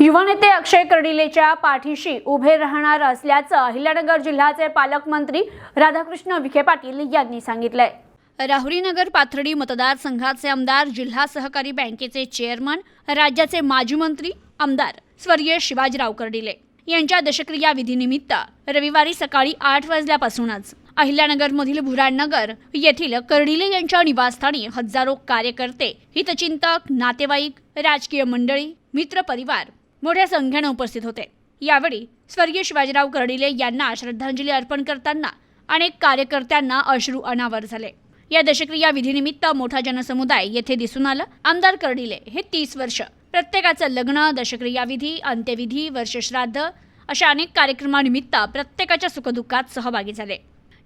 युवा नेते अक्षय कर्डिलेच्या पाठीशी उभे राहणार असल्याचं अहिल्यानगर जिल्ह्याचे पालकमंत्री राधाकृष्ण विखे पाटील यांनी सांगितलंय. राहुरीनगर पाथर्डी मतदारसंघाचे आमदार जिल्हा सहकारी बँकेचे चेअरमन राज्याचे माजी मंत्री आमदार स्वर्गीय शिवाजीराव कर्डिले यांच्या दशक्रिया विधीनिमित्त रविवारी सकाळी आठ वाजल्यापासूनच अहिल्यानगरमधील भुराणनगर येथील कर्डिले यांच्या निवासस्थानी हजारो कार्यकर्ते हितचिंतक नातेवाईक राजकीय मंडळी मित्रपरिवार मोठ्या संख्येनं उपस्थित होते. यावेळी स्वर्गीय शिवाजीराव कर्डिले यांना श्रद्धांजली अर्पण करताना अनेक कार्यकर्त्यांना अश्रू अनावर झाले. या दशक्रिया विधीनिमित्त मोठा जनसमुदाय येथे दिसून आला. आमदार कर्डिले हे तीस वर्ष प्रत्येकाचं लग्न दशक्रिया विधी अंत्यविधी वर्षश्राद्ध अशा अनेक कार्यक्रमानिमित्त प्रत्येकाच्या सुखदुःखात सहभागी झाले.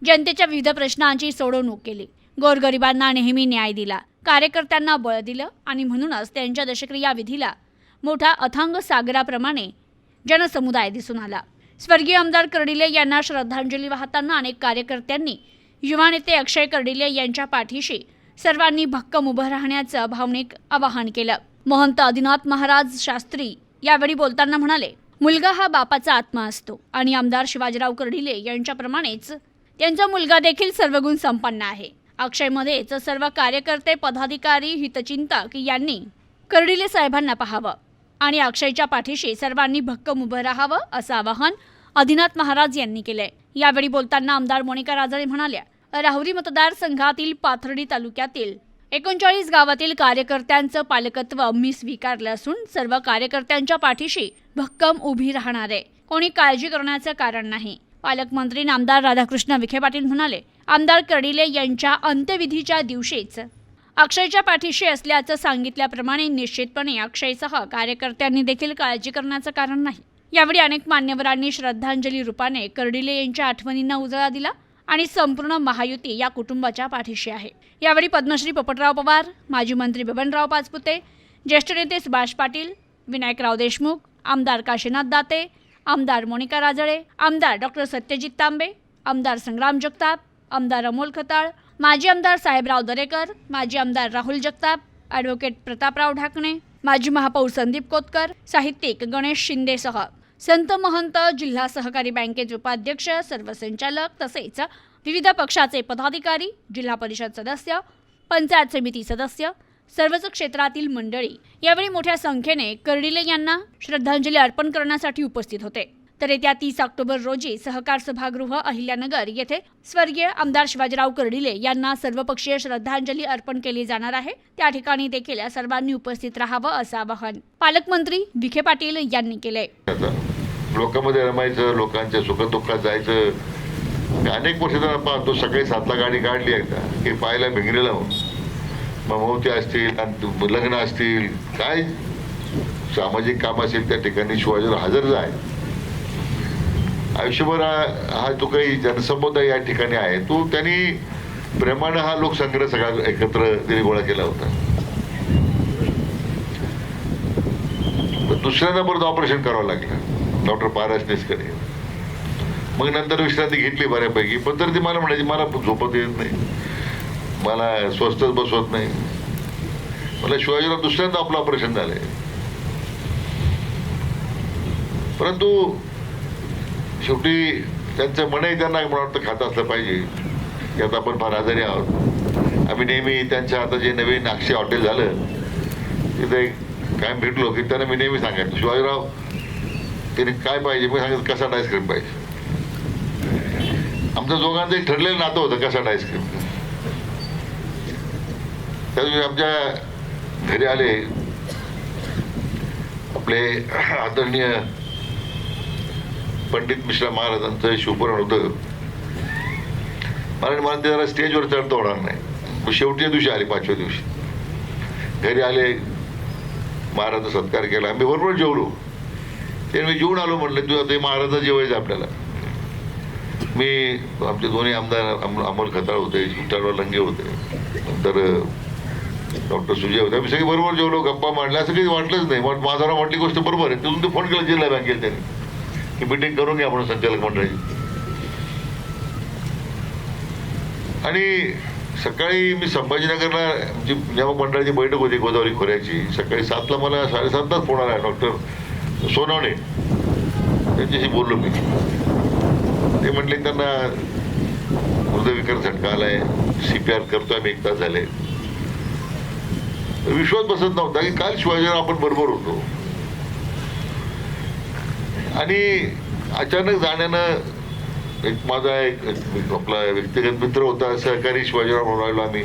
जनतेच्या विविध प्रश्नांची सोडवणूक केली. गोरगरिबांना नेहमी न्याय दिला. कार्यकर्त्यांना बळ दिलं आणि म्हणूनच त्यांच्या दशक्रिया विधीला मोठा अथांग सागराप्रमाणे जनसमुदाय दिसून आला. स्वर्गीय आमदार कर्डिले यांना श्रद्धांजली वाहताना अनेक कार्यकर्त्यांनी युवा नेते अक्षय कर्डिले यांच्या पाठीशी सर्वांनी भक्कम उभं राहण्याचं भावनिक आवाहन केलं. महंत आदिनाथ महाराज शास्त्री यावेळी बोलताना म्हणाले मुलगा हा बापाचा आत्मा असतो आणि आमदार शिवाजीराव कर्डिले यांच्याप्रमाणेच त्यांचा मुलगा देखील सर्वगुण संपन्न आहे. अक्षयमध्येच सर्व कार्यकर्ते पदाधिकारी हितचिंतक यांनी कर्डिले साहेबांना पाहावं. आणि अक्षयच्या पाठीशी सर्वांनी भक्कम उभं राहावं असं आवाहन आदिनाथ महाराज यांनी केलंय. यावेळी बोलताना आमदार मोनिका राजळे म्हणाल्या राहुरी मतदारसंघातील पाथर्डी तालुक्यातील एकोणचाळीस गावातील कार्यकर्त्यांचं पालकत्व मी स्वीकारलं असून सर्व कार्यकर्त्यांच्या पाठीशी भक्कम उभी राहणार आहे. कोणी काळजी करण्याचं कारण नाही. पालकमंत्री नामदार राधाकृष्ण विखे पाटील म्हणाले आमदार कर्डिले यांच्या अंत्यविधीच्या दिवशीच अक्षयच्या पाठीशी असल्याचं सांगितल्याप्रमाणे निश्चितपणे अक्षयसह कार्यकर्त्यांनी देखील काळजी करण्याचं कारण नाही. यावेळी अनेक मान्यवरांनी श्रद्धांजली रूपाने कर्डिले यांच्या आठवणींना उजाळा दिला आणि संपूर्ण महायुती या कुटुंबाच्या पाठीशी आहे. यावेळी पद्मश्री पोपटराव पवार माजी मंत्री बबनराव पाचपुते ज्येष्ठ नेते सुभाष पाटील विनायकराव देशमुख आमदार काशीनाथ दाते आमदार मोनिका राजळे आमदार डॉक्टर सत्यजित तांबे आमदार संग्राम जगताप आमदार अमोल खताळ माजी आमदार साहेबराव दरेकर माजी आमदार राहुल जगताप ॲडव्होकेट प्रतापराव ढाकणे माजी महापौर संदीप कोतकर साहित्यिक गणेश शिंदेसह संत महंत जिल्हा सहकारी बँकेचे उपाध्यक्ष सर्व संचालक तसेच विविध पक्षाचे पदाधिकारी जिल्हा परिषद सदस्य पंचायत समिती सदस्य सर्वच क्षेत्रातील मंडळी यावेळी मोठ्या संख्येने कर्डिले यांना श्रद्धांजली अर्पण करण्यासाठी उपस्थित होते. तर येत्या तीस ऑक्टोबर रोजी सहकार सभागृह अहिल्यानगर येथे स्वर्गीय आमदार शिवाजीराव कर्डिले यांना सर्वपक्षीय श्रद्धांजली अर्पण केली जाणार आहे. त्या ठिकाणी देखील सर्वांनी उपस्थित राहावं असं आवाहन पालकमंत्री विखे पाटील यांनी केलंय. लोकांमध्ये रमायचं लोकांच्या सुखदुःखात जायचं. अनेक वर्ष जण पाहतो सकाळी सातला गाडी काढली एकदा की पाहायला भिंगरेला हो. मग असतील लग्न असतील काय सामाजिक काम असेल त्या ठिकाणी शिवाजीराव हजर जाय. आयुष्यभर हा जो काही जनसमुदाय या ठिकाणी आहे तो त्यांनी प्रेमानं हा लोकसंग्रह सगळा एकत्र त्यांनी गोळा केला होता. पण दुसऱ्यांदा परत ऑपरेशन करावं लागलं. डॉक्टर पारस निसकडे मग नंतर विश्रांती घेतली बऱ्यापैकी पण तर ती मला म्हणायची मला झोपत येत नाही. मला स्वस्तच बसवत नाही. मला शिवाजीला दुसऱ्यांदा आपलं ऑपरेशन झालंय. परंतु शेवटी त्यांचं मनही त्यांना मला वाटतं खात असलं पाहिजे. की आता आपण फार आजारी आहोत. आम्ही नेहमी त्यांच्या आता जे नवीन अक्षय हॉटेल झालं तिथे काय भेटलो की त्यांना मी नेहमी सांगायचो शिवाजीराव त्यांनी काय पाहिजे? मी सांगितलं कसाट आईस्क्रीम पाहिजे? आमचं दोघांचं एक ठरलेलं नातं होतं कसाट आईस्क्रीम. दिवशी आमच्या घरी आले. आपले आदरणीय पंडित मिश्रा महाराजांचं शिवपुराण होतं. महाराज मला ते जरा स्टेजवर चढता होणार नाही. मग शेवटच्या दिवशी आले पाचव्या दिवशी. घरी आले महाराजांचा सत्कार केला. आम्ही बरोबर जेवलो. ते मी जेवून आलो म्हटलं तू ते महाराजा जेवायचं आपल्याला. मी आमचे दोन्ही आमदार अमोल खताळ होते विठ्ठलराव लंगे होते नंतर डॉक्टर सुजय होते. आम्ही सगळे बरोबर जेवलो गप्पा मांडल्या. असं काही वाटलंच नाही. माझा म्हटली गोष्ट बरोबर आहे. तिथून ते फोन केला जिल्हा बँकेत त्यांनी. ही मिटिंग करून घ्या म्हणून संचालक मंडळाची. आणि सकाळी मी संभाजीनगरला आमची नियामक मंडळाची बैठक होती गोदावरी खोऱ्याची सकाळी सातला मला साडेसातलाच फोन आला डॉक्टर सोनवणे. त्यांच्याशी बोललो मी. ते म्हटले त्यांना हृदयविकार झटका आलाय सी पी आर करतो आम्ही एक तास झाले. विश्वास बसत नव्हता की काल शिवाजीराव आपण बरोबर होतो. आणि अचानक जाण्यानं एक माझा एक आपला व्यक्तिगत मित्र होता सहकारी शिवाजीराव म्हणून राहिलो आम्ही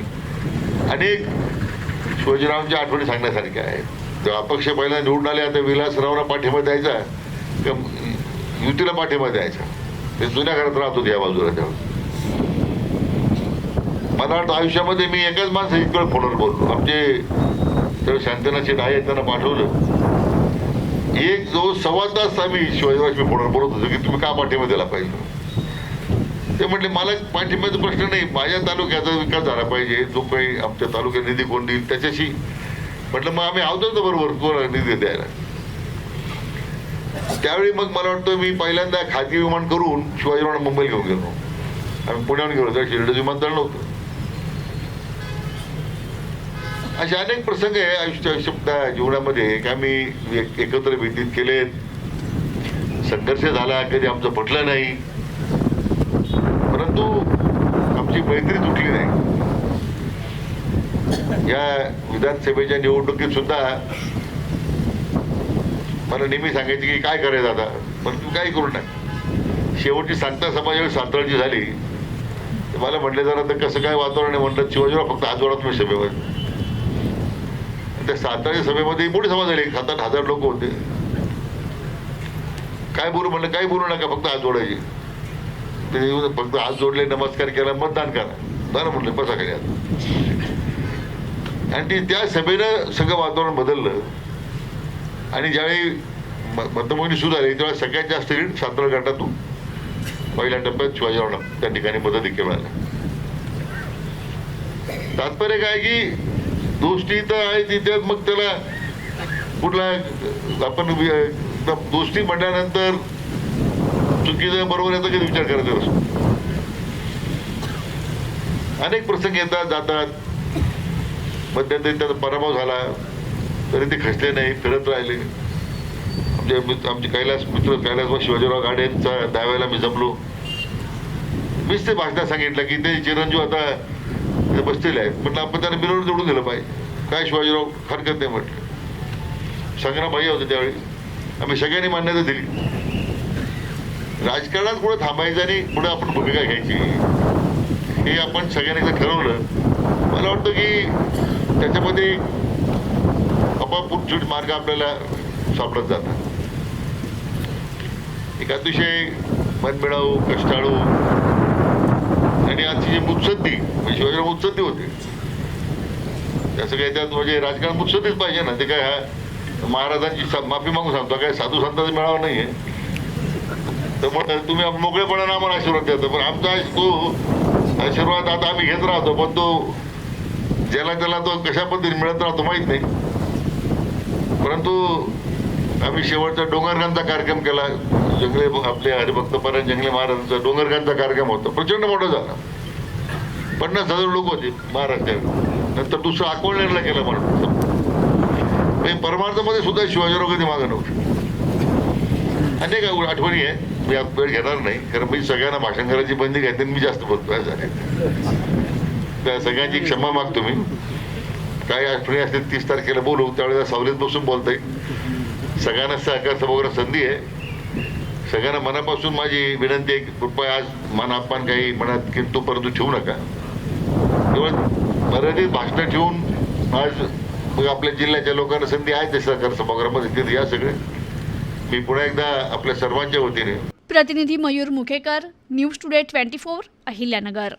अनेक शिवाजीरावांच्या आठवणी सांगण्यासारख्या आहेत. तेव्हा अपक्ष पहिला निवडून आले आता विलासरावला पाठिंबा द्यायचा का युतीला पाठिंबा द्यायचा. ते जुन्या घरात राहत होते या बाजूला तेव्हा. मला वाटतं आयुष्यामध्ये मी एकाच माणसं इतकं फोनवर बोललो. आमचे तेव्हा शांतनाचे आहे त्यांना पाठवलं. एक जो सव्वा तास आम्ही शिवाजीराव फोनवर बोलत होतो की तुम्ही का पाठिंबा दिला पाहिजे? ते म्हटले मला पाठिंब्याचा प्रश्न नाही माझ्या तालुक्याचा विकास झाला पाहिजे जो काही आमच्या तालुक्यात निधी कोण देईल त्याच्याशी. म्हटलं मग आम्ही आवतो ना बरोबर कोण निधी द्यायला. त्यावेळी मग मला वाटतं मी पहिल्यांदा खाजगी विमान करून शिवाजीरावांना मुंबईला घेऊन गेलो. आम्ही पुण्याहून गेलो त्या शिर्डीचं विमानतळ नव्हतं. असे अनेक प्रसंग आहे आयुष्य आयुष्याच्या जीवनामध्ये. की आम्ही एकत्र व्यतीत केलेत. संघर्ष झाला कधी आमचं पटलं नाही. परंतु आमची मैत्री तुटली नाही. या विधानसभेच्या निवडणुकीत सुद्धा मला नेहमी सांगायचे की काय करायचं आता? पण तू काही करू नये शेवटची सांगता सभा ज्यावेळी साताराची झाली मला म्हटलं जरा तर कसं काय वातावरण आहे? म्हणलं शिवाजीराव फक्त आज तुम्ही सभेवर. त्या सातारा सभेमध्ये मोठी सभा झाली सात आठ हजार लोक होते. काय बोलू म्हणलं काय बोलू नका फक्त हात जोडायचे. ते येऊन फक्त हात जोडले नमस्कार केला मतदान करा. बरं म्हणलं बसा खाली आता. आणि ती त्या सभेनं सगळं वातावरण बदललं. आणि ज्यावेळी मतमोजणी सुरू झाली तेव्हा सगळ्यात जास्त लीड सातारा गटातून. पहिल्या टप्प्यात शिवाजीरावला त्या ठिकाणी मदत देखील मिळाल्या. तात्पर्य काय की दोष्टी तर आहे तिथे मग त्याला कुठला आपण वि- दोस्ती म्हटल्यानंतर चुकीचं बरोबर याचा कधी विचार करायचा असतो. अनेक प्रसंग येतात जातात. मध्यंतरी त्याचा पराभव झाला तरी ते खचले नाही फिरत राहिले. आमचे आमचे कैलास मित्र कैलास शिवाजीराव गाडेंचा दहाव्याला मी जमलो. मीच ते भाषणात सांगितलं की ते चिरंजीव आता ते बसलेले आहेत. म्हटलं आपण त्यांना बिरोड जोडून दिलं पाहिजे. काय शिवाजीराव हरकत नाही म्हटलं. संग्राम भाई होते त्यावेळी. आम्ही सगळ्यांनी मान्यता दिली. राजकारणात पुढे थांबायचं आणि पुढे आपण भूमिका घ्यायची हे आपण सगळ्यांनी जर ठरवलं. मला वाटतं की त्याच्यामध्ये आपोआप मार्ग आपल्याला सापडत जातात. एक अतिशय मनमिळाऊ कष्टाळू आणि आजची जी मुत्सद्दी म्हणजे शिवाजीराव मुत्सद्दी होते त्याचं काही त्यात म्हणजे राजकारण मुत्सद्दीच पाहिजे ना. ते काय महाराजांची सा- माफी मागून सांगतो काय साधू संतांचा मेळावा आहे तर मग तुम्ही मोकळेपणाने आम्हाला आशीर्वाद देतो. पण आमचा तो आशीर्वाद आता आम्ही घेत राहतो पण तो ज्याला त्याला तो कशा पद्धतीने मिळत राहतो माहीत नाही. परंतु आम्ही शेवटचा डोंगरगांचा कार्यक्रम केला. जंगले आपले हरिभक्त परायण जंगले महाराजांचा डोंगरगांचा कार्यक्रम होता. प्रचंड मोठा झाला. पन्नास हजार लोक होते महाराष्ट्रात नंतर दुसरं अकोलनेरला केलं म्हणून. म्हणजे परमार्थामध्ये सुद्धा शिवाजीराव कधी मागं नव्हते. अनेक आठवणी आहे? मी आज वेळ घेणार नाही. कारण मी सगळ्यांना भाषण करायची बंदी घेते आणि मी जास्त बोलतो झाले त्या सगळ्यांची क्षमा मागतो मी. काही आठवणी असतील तीस तारखेला बोलू. त्यावेळेला सावलीत बसून बोलता येईल सगळ्यांना सहकार वगैरे संधी आहे. सगळ्यांना मनापासून माझी विनंती आहे की कृपया आज मन अपमान काही मनात किंतु परंतु ठेवू नका. केवळ मर्यादित भाषणं ठेवून आज मग आपल्या जिल्ह्याच्या लोकांना संधी आहे ते सहकार सभागृहामध्ये तिथे या सगळे. मी पुन्हा एकदा आपल्या सर्वांच्या वतीने प्रतिनिधी Mayur Mukhekar news today twenty four Ahilyanagar.